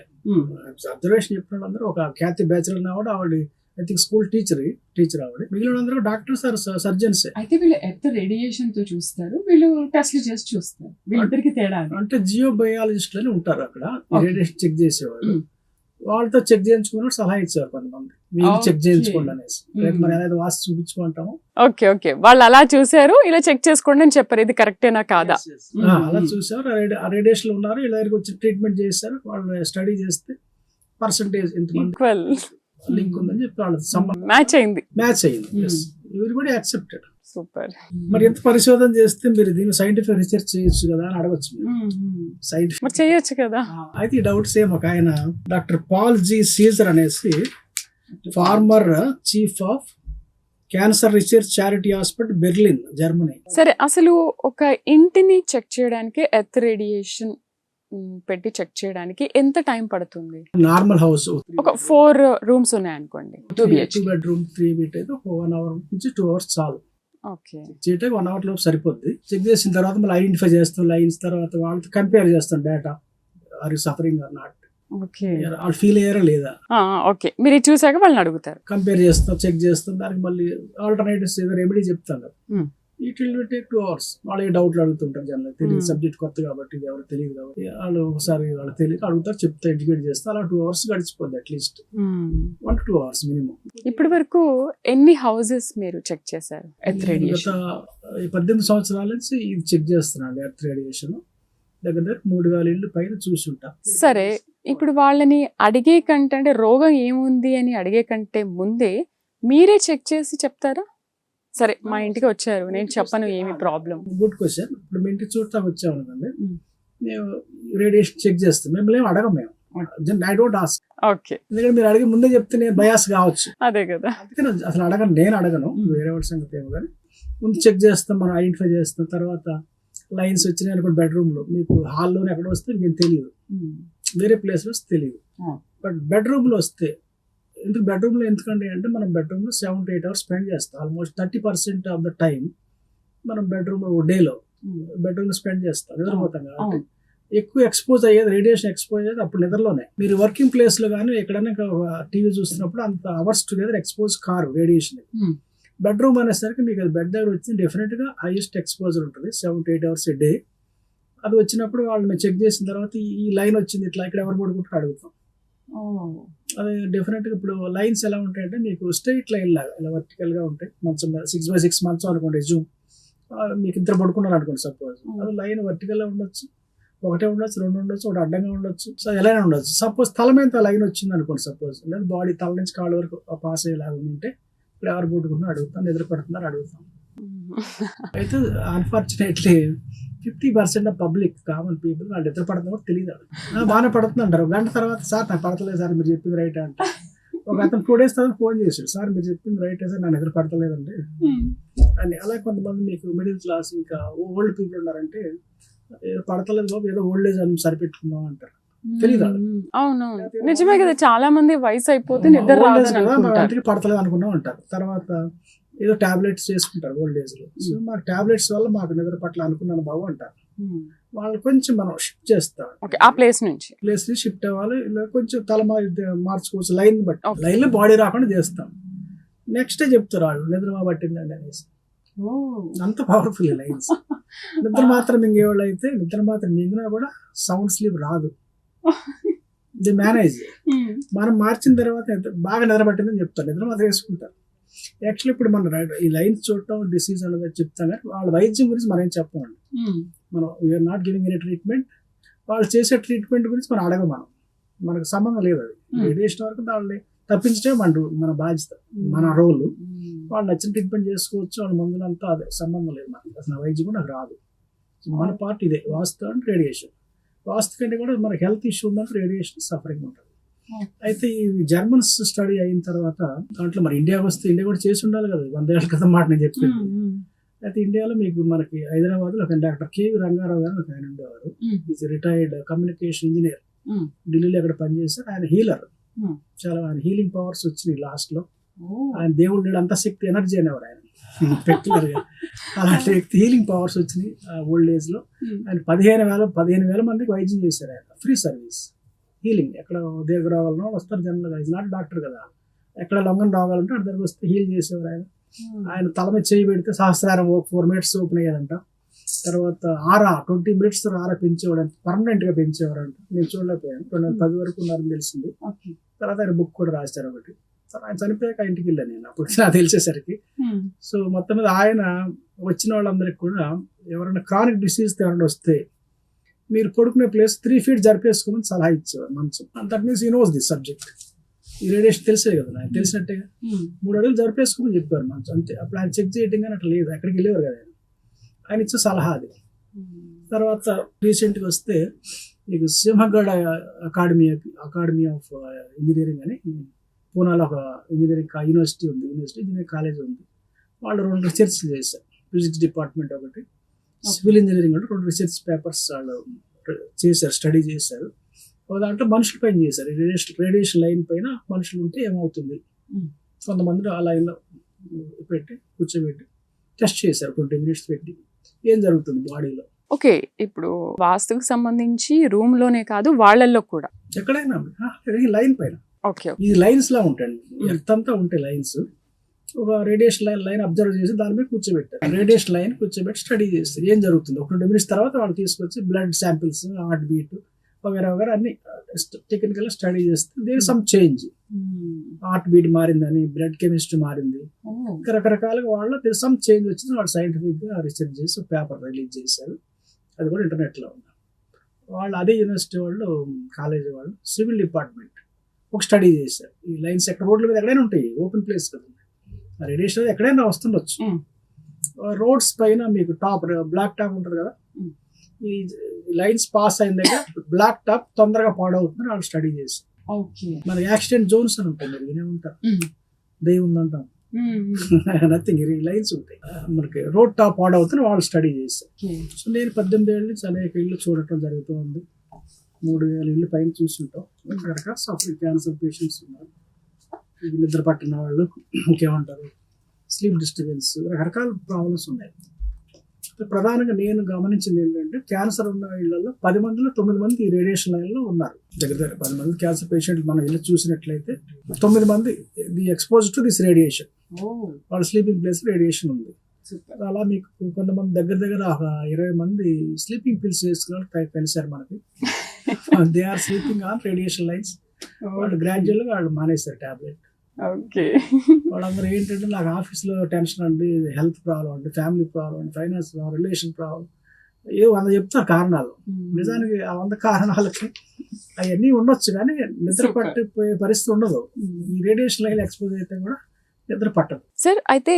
Speaker 2: అబ్జర్వేషన్ చెప్పిన వాళ్ళందరూ ఒక ఖ్యాతి బ్యాచులర్ ఆవిడ ఆవిడ I think school teacher teacher ఆవిడ. మిగిలిన అందరూ డాక్టర్స్ ఆర్ సర్జన్స్
Speaker 1: అయితే వీళ్ళు ఎర్త్ రేడియేషన్తో చూస్తారు వీళ్ళు టెస్ట్లు చేసి చూస్తారు. వీళ్ళిద్దరికి తేడా.
Speaker 2: అంటే జియో బయాలజిస్ట్ అని ఉంటారు అక్కడ. రేడియేషన్ చెక్ చేసేవాళ్ళు. వాళ్ళతో చెక్ చేయించుకుని సలహా ఇచ్చారు కొంతమంది. మీరు చెక్. చేయించుకోండి అనేసి. మనం ఏదైతే వాసి చూపించుకుంటామో.
Speaker 1: Okay okay. వాళ్ళు అలా చూసారు ఇలా చెక్ చేసుకోండి అని చెప్పారు. ఇది కరెక్టేనా కాదా?
Speaker 2: అలా. చూసారు ఆ రేడియేషన్లో ఉన్నారు. ఇలా దగ్గరికి వచ్చి ట్రీట్మెంట్ చేశారు. వాళ్ళు స్టడీ చేస్తే పర్సంటేజ్
Speaker 1: ఈక్వల్
Speaker 2: లింక్ ఉందని చెప్పి వాళ్ళ సంబంధం
Speaker 1: మ్యాచ్ అయింది.
Speaker 2: మ్యాచ్ అయింది. కూడా యాక్సెప్టెడ్
Speaker 1: సూపర్
Speaker 2: మరి ఎంత పరిశోధన చేస్తే మీరు దీన్ని సైంటిఫిక్ రీసెర్చ్ చేయొచ్చు కదా అని అడగచ్చు. సైంటిఫిక్
Speaker 1: మరి చేయొచ్చు కదా.
Speaker 2: అయితే ఈ డౌట్ సేమ్ ఒక ఆయన డాక్టర్ పాల్ జీ సీజర్ అనేసి former chief of cancer research charity hospital Berlin Germany
Speaker 1: సరే అసలు ఒక ఇంటిని చెక్ చేయడానికి ఎర్త్ రేడియేషన్ పెట్టి చెక్ చేయడానికి ఎంత టైం పడుతుంది?
Speaker 2: నార్మల్ హౌస్
Speaker 1: ఒక ఫోర్ రూమ్స్ ఉన్నాయి అనుకోండి two BH
Speaker 2: two bedroom three beat అయితే ఒక వన్ అవర్ నుంచి టూ అవర్స్ చాలు.
Speaker 1: ఓకే.
Speaker 2: చేయటం వన్ అవర్ లోపు సరిపోద్ది. చెక్ చేసిన తర్వాత మళ్ళీ ఐడెంటిఫై చేస్తాం లైన్స్ తర్వాత వాళ్ళతో కంపేర్ చేస్తాం data are you suffering or not
Speaker 1: okay.
Speaker 2: వాళ్ళు ఫీల్ అయ్యారా లేదా?
Speaker 1: ఓకే. మీరు చూసాక వాళ్ళని అడుగుతారు.
Speaker 2: కంపేర్ చేస్తాం చెక్ చేస్తాం దానికి మళ్ళీ ఆల్టర్నేటివ్స్ ఏదో రెమెడీ చెప్తాం కదా. It will take two hours వాళ్ళు ఏ డౌట్లు అడుగుతుంటారు జనరల్ తెలియదు
Speaker 1: Hmm.
Speaker 2: సబ్జెక్ట్ కొత్త కాబట్టి ఇది ఎవరు తెలియదు కాబట్టి. వాళ్ళు ఒకసారి వాళ్ళు తెలియదు అడుగుతారు చెప్తా ఎడ్యుకేట్ చేస్తే అలా two hours గడిచిపోద్ది at least one two hours minimum
Speaker 1: ఇప్పటి వరకు ఎన్ని హౌసెస్ మీరు చెక్ చేశారు? ఎర్త్ రేడియేషన్
Speaker 2: పద్దెనిమిది సంవత్సరాల నుంచి ఇది చెక్ చేస్తున్నాను ఎర్త్ రేడియేషన్ దగ్గర దగ్గర మూడు వేల ఇళ్ళు పైన చూసి ఉంటా.
Speaker 1: సరే ఇప్పుడు వాళ్ళని అడిగే కంటే అంటే రోగం ఏముంది అని అడిగే కంటే ముందే మీరే చెక్ చేసి చెప్తారా? సరే మా ఇంటికి వచ్చారు. నేను చెప్పను ఏమి ప్రాబ్లం
Speaker 2: గుడ్ క్వశ్చన్ ఇప్పుడు మీ ఇంటికి చూడటానికి వచ్చాము అనుకోండి.
Speaker 1: Hmm.
Speaker 2: నేను రేడియేషన్ చెక్ చేస్తాం. మిమ్మల్ని ఏం అడగం మేము. ఐ డోంట్ ఆస్క్
Speaker 1: ఓకే
Speaker 2: ఎందుకంటే మీరు అడిగి ముందే చెప్తే నేను బయాస్ కావచ్చు.
Speaker 1: అదే కదా.
Speaker 2: అందుకని అసలు అడగను నేను అడగను. వేరే వాళ్ళ సంగతి ఏమో కానీ. ముందు చెక్ చేస్తాం మనం ఐడెంటిఫై చేస్తాం. తర్వాత లైన్స్ వచ్చినాయి అనుకోండి బెడ్రూమ్లో మీకు హాల్లోనే ఎక్కడ వస్తే మీకు తెలియదు. వేరే ప్లేస్లో వస్తే తెలియదు.
Speaker 1: Hmm.
Speaker 2: బట్ బెడ్రూమ్లో వస్తే ఎందుకు బెడ్రూమ్లో ఎందుకంటే అంటే మనం బెడ్రూమ్లో seven to eight hours spend చేస్తాం. Almost thirty percent of the time మనం బెడ్రూమ్ డేలో బెడ్రూమ్లో స్పెండ్ చేస్తాం. నిద్రపోతాం కాబట్టి ఎక్కువ ఎక్స్పోజ్ అయ్యేది రేడియేషన్ ఎక్స్పోజ్ అయ్యేది అప్పుడు నిద్రలోనే. మీరు వర్కింగ్ ప్లేస్లో కానీ ఎక్కడైనా టీవీ చూస్తున్నప్పుడు అంత అవర్స్ టుగెదర్ ఎక్స్పోజ్ కారు రేడియేషన్
Speaker 1: Hmm.
Speaker 2: బెడ్రూమ్ అనేసరికి మీకు అది బెడ్ దగ్గర వచ్చింది డెఫినెట్గా హైయెస్ట్ ఎక్స్పోజర్ ఉంటుంది. Seven to eight hours day అది వచ్చినప్పుడు వాళ్ళు మేము చెక్ చేసిన తర్వాత ఈ- ఈ లైన్ వచ్చింది ఇట్లా ఇక్కడ ఎవరు పడుకుంటారు అడుగుతాం. అది డెఫినెట్గా ఇప్పుడు లైన్స్ ఎలా ఉంటాయంటే మీకు స్ట్రైట్ లైన్ లాగా ఇలా వర్టికల్గా ఉంటాయి. మంచం సిక్స్ బై సిక్స్ మంత్స్ అనుకోండి జూమ్ మీకు ఇద్దరు పడుకున్నారు అనుకోండి సపోజ్ అది లైన్ వర్టికల్గా ఉండొచ్చు ఒకటే ఉండొచ్చు రెండు ఉండొచ్చు ఒకటి అడ్డంగా ఉండొచ్చు. సో ఎలా ఉండొచ్చు. సపోజ్ తల మీద లైన్ వచ్చింది అనుకోండి సపోజ్ లేదా బాడీ తల నుంచి కాళ్ళ వరకు పాస్ అయ్యేలాగా ఉంటే ఇప్పుడు ఎవరు పడుకుంటున్నారు అడుగుతాం నిద్ర పడుతున్నారు అడుగుతాం. అయితే unfortunately fifty percent of public common people వాళ్ళు నిద్ర కూడా తెలియదు వాళ్ళకి. బాగానే పడుతుంది అంటారు గంట తర్వాత సార్ నాకు పడతలేదు సార్ మీరు చెప్పింది రైట్ అంటే ఒక అతను టూ డేస్ తర్వాత ఫోన్ చేశాడు. సార్ మీరు చెప్పింది రైట్ సార్ నాకు నిద్ర పడతలేదండి. అని అలా కొంతమంది మీకు మిడిల్ క్లాస్ ఇంకా ఓల్డ్ పీపుల్ ఉన్నారంటే ఏదో పడతలేదు బాబు ఏదో ఓల్డ్ ఏజ్ అని సరిపెట్టుకున్నాం అంటారు. తెలీదా?
Speaker 1: మ్మ్. అవునవును నిజమే కదా చాలా మంది వయసు అయిపోతే నిద్ర
Speaker 2: పడతలేదు అనుకున్నాం అంటారు. తర్వాత ఏదో టాబ్లెట్స్ చేసుకుంటారు ఓల్డ్ ఏజ్లో. సో మాకు టాబ్లెట్స్ వల్ల మాకు నిద్ర పట్ల అనుకున్నాను బాబు అంటారు
Speaker 1: మ్మ్.
Speaker 2: వాళ్ళు కొంచెం మనం షిఫ్ట్ చేస్తాం.
Speaker 1: ఓకే ఆ ప్లేస్ నుంచి?
Speaker 2: ప్లేస్ని షిఫ్ట్ అవ్వాలి ఇలా కొంచెం తల మార్చుకోవచ్చు లైన్ బట్టి.
Speaker 1: Okay.
Speaker 2: లైన్లో బాడీ రాకుండా చేస్తాం. నెక్స్ట్ చెప్తారు వాళ్ళు నిద్ర మా పట్టిందండి అనేసి. అంత పవర్ఫుల్ లైన్స్ నిద్ర మాత్రం మింగేవాళ్ళు అయితే నిద్ర మాత్రం మింగినా కూడా సౌండ్ స్లీప్ రాదు. ఇది మేనేజ్
Speaker 1: మ్మ్.
Speaker 2: మనం మార్చిన తర్వాత ఎంత- బాగా నిద్ర పట్టిందని చెప్తారు. నిద్ర మాత్రం వేసుకుంటారు. యాక్చువల్లీ ఇప్పుడు మనం ఈ లైన్స్ చూడటం డిసీజ్ అనేది చెప్తాం కానీ వాళ్ళ వైద్యం గురించి మనం ఏం చెప్పమండి?
Speaker 1: మ్మ్.
Speaker 2: మనం we are not giving any treatment వాళ్ళు చేసే ట్రీట్మెంట్ గురించి మనం అడగం మనం. మనకు సంబంధం లేదు అది.
Speaker 1: Hmm.
Speaker 2: రేడియేషన్ వరకు వాళ్ళని తప్పించడం మన మన బాధ్యత మన రోల్.
Speaker 1: మ్మ్.
Speaker 2: వాళ్ళు నచ్చిన ట్రీట్మెంట్ చేసుకోవచ్చు వాళ్ళ మందులు అంతా అదే. సంబంధం లేదు మనకి. అసలు నా వైద్యం కూడా నాకు రాదు. మన పార్ట్ ఇదే. వాస్తు అండ్ రేడియేషన్ వాస్తు కంటే కూడా మనకి హెల్త్ ఇష్యూ ఉందంటే రేడియేషన్ సఫరింగ్ ఉంటుంది. అయితే ఈ జర్మన్స్ స్టడీ అయిన తర్వాత దాంట్లో మరి ఇండియాకి వస్తే ఇండియా కూడా చేసి ఉండాలి కదా వందేళ్ళ క్రితం మాట నేను చెప్పింది. అయితే ఇండియాలో మీకు మనకి హైదరాబాద్లో ఒక డాక్టర్ కేవి రంగారావు గారు ఒక ఆయన ఉండేవారు. Is retired communication engineer. ఢిల్లీలో అక్కడ పనిచేస్తారు ఆయన హీలర్. చాలా ఆయన హీలింగ్ పవర్స్ వచ్చినాయి
Speaker 1: లాస్ట్లో.
Speaker 2: ఆయన దేవుడు అంత శక్తి ఎనర్జీ అనేవారు ఆయన Particular గా అలాంటి వ్యక్తి హీలింగ్ పవర్స్ వచ్చినాయి ఓల్డ్
Speaker 1: ఏజ్లో.
Speaker 2: ఆయన పదిహేను వేల పదిహేను వేల మందికి వైద్యం చేశారు ఆయన ఫ్రీ సర్వీస్ హీలింగ్. ఎక్కడ దీర్ఘ రోగాలను వస్తారు జనరల్గా. ఇది నాట్ డాక్టర్ కదా. ఎక్కడ లొంగన్ ఉంటే అక్కడ దగ్గర వస్తే హీల్ చేసేవారు ఆయన. ఆయన తల మీద చేయి పెడితే సహస్రారం ఫోర్ మినిట్స్ ఓపెన్ అయ్యేదంట. తర్వాత ఆరా ట్వంటీ మినిట్స్ ఆరా పెంచేవాడు పర్మనెంట్గా పెంచేవారు అంట. నేను చూడలేకపోయాను. రెండు వేల పది వరకు ఉన్నారని తెలిసింది. తర్వాత ఆయన బుక్ కూడా రాశారు ఒకటి. ఆయన చనిపోయాక ఇంటికి వెళ్ళాను నేను అప్పుడు. నాకు తెలిసేసరికి.
Speaker 1: మ్మ్.
Speaker 2: సో మొత్తం మీద ఆయన వచ్చిన వాళ్ళందరికీ కూడా ఎవరైనా క్రానిక్ డిసీజ్ ఎవరైనా వస్తే మీరు పడుకునే ప్లేస్ త్రీ ఫీట్ జరిపేసుకోమని సలహా ఇచ్చేవారు మంచం that means he knows this subject ఈ రేడియేషన్ తెలిసే కదా నాకు తెలిసినట్టుగా మూడు అడుగులు జరిపేసుకోమని చెప్పారు మంచం అంతే. అప్పుడు ఆయన చెక్ చేయటం కానీ అట్లా లేదు ఎక్కడికి వెళ్ళేవారు కదా ఆయన. ఇచ్చే సలహా అది. తర్వాత రీసెంట్గా వస్తే మీకు Sinhgad academy academy of engineering అని పూనాలో ఒక ఇంజనీరింగ్ యూనివర్సిటీ ఉంది యూనివర్సిటీ ఇంజనీరింగ్ కాలేజ్ ఉంది. వాళ్ళు రెండు రీసెర్చ్లు చేశారు. ఫిజిక్స్ డిపార్ట్మెంట్ ఒకటి. సివిల్ ఇంజనీరింగ్ అంటే రెండు రీసెర్చ్ పేపర్స్ వాళ్ళు చేశారు స్టడీ చేశారు. దాంట్లో మనుషుల పైన చేశారు. రేడియేషన్ రేడియేషన్ లైన్ పైన మనుషులు ఉంటే ఏమవుతుంది?
Speaker 1: Mm.
Speaker 2: కొంతమంది ఆ లైన్లో పెట్టి కూర్చోబెట్టి టెస్ట్ చేశారు ట్వంటీ మినిట్స్ పెట్టి. ఏం జరుగుతుంది బాడీలో?
Speaker 1: ఓకే ఇప్పుడు వాస్తుకు సంబంధించి రూమ్లోనే కాదు వాళ్ళల్లో కూడా.
Speaker 2: ఎక్కడైనా లైన్ పైన.
Speaker 1: ఓకే.
Speaker 2: ఇది లైన్స్ లా ఉంటాయి. ఎర్త్ అంతా ఉంటాయి లైన్స్ ఒక రేడియేషన్ లైన్ లైన్ అబ్జర్వ్ చేసి దాని మీద కూర్చోబెట్టారు. రేడియేషన్ లైన్ కూర్చోబెట్టి స్టడీ చేస్తారు. ఏం జరుగుతుంది? ఒక ట్వంటీ మినిట్స్ తర్వాత వాళ్ళు తీసుకొచ్చి బ్లడ్ శాంపిల్స్ హార్ట్ బీట్ వగేరా వగేరా అన్ని టెక్నికల్ స్టడీ చేస్తే there some change. Heart beat మారిందని బ్లడ్ కెమిస్ట్రీ మారింది. రకరకాలుగా వాళ్ళు దేర్ సమ్ చేంజ్ వచ్చింది. వాళ్ళు సైంటిఫిక్గా రీసెర్చ్ చేసి పేపర్ రిలీజ్ చేశారు. అది కూడా ఇంటర్నెట్లో ఉంది. వాళ్ళు అదే యూనివర్సిటీ వాళ్ళు కాలేజీ వాళ్ళు సివిల్ డిపార్ట్మెంట్ ఒక స్టడీ చేశారు. ఈ లైన్స్ ఎక్కడ రోడ్ల మీద ఎక్కడైనా ఉంటాయి. ఓపెన్ ప్లేస్ కదా. రేడియేషన్ ఎక్కడైనా వస్తుండొచ్చు. రోడ్స్ పైన మీకు టాప్ బ్లాక్ టాప్ ఉంటుంది కదా. ఈ లైన్స్ పాస్ అయిన దగ్గర బ్లాక్ టాప్ తొందరగా పాడవుతుందని వాళ్ళు స్టడీ
Speaker 1: ఓకే.
Speaker 2: మన యాక్సిడెంట్ జోన్స్ అని ఉంటాయి మీరు వినే ఉంటారు. దెయ్యం ఉందంటాం. నథింగ్ *laughs* లైన్స్ ఉంటాయి. మనకి రోడ్ టాప్ పాడవుతుంది వాళ్ళు స్టడీ
Speaker 1: ఓకే.
Speaker 2: సో నేను పద్దెనిమిది ఏళ్ళ నుంచి అనేక ఇల్లు చూడటం జరుగుతూ ఉంది. మూడు వేల ఇల్లు పైన చూస్తుంటాం. రకరకాల సఫరింగ్ క్యాన్సర్ పేషెంట్స్ ఉన్నారు. నిద్ర పట్టిన వాళ్ళు ఇంకేమంటారు? స్లీప్ డిస్టర్బెన్స్ రకరకాల ప్రాబ్లమ్స్ ఉన్నాయి. ప్రధానంగా నేను గమనించింది ఏంటంటే క్యాన్సర్ ఉన్న ఇళ్ళలో పది మందిలో తొమ్మిది మంది ఈ రేడియేషన్ లైన్లో ఉన్నారు. దగ్గర దగ్గర పది మంది క్యాన్సర్ పేషెంట్ మనం ఇల్లు చూసినట్లయితే తొమ్మిది మంది the expose to this radiation. వాళ్ళ స్లీపింగ్ ప్లేస్ రేడియేషన్ ఉంది. అలా మీకు కొంతమంది దగ్గర దగ్గర ఒక ఇరవై మంది స్లీపింగ్ పిల్స్ వేసుకుని కలిశారు మనకి. They are sleeping on radiation lines వాళ్ళు గ్రాడ్యువల్గా వాళ్ళు మానేశారు టాబ్లెట్
Speaker 1: ఓకే.
Speaker 2: వాళ్ళందరూ ఏంటంటే నాకు ఆఫీస్లో టెన్షన్ అండి హెల్త్ ప్రాబ్లం అండి ఫ్యామిలీ ప్రాబ్లం అండి ఫైనాన్స్ ప్రాబ్లం రిలేషన్ ప్రాబ్లం ఏ వంద చెప్తారు కారణాలు. నిజానికి ఆ వంద కారణాలకి అవన్నీ ఉండొచ్చు కానీ నిద్ర. పట్టిపోయే పరిస్థితి ఉండదు. ఈ రేడియేషన్ లైన్ ఎక్స్పోజ్ అయితే కూడా నిద్ర పట్టదు.
Speaker 1: సార్ అయితే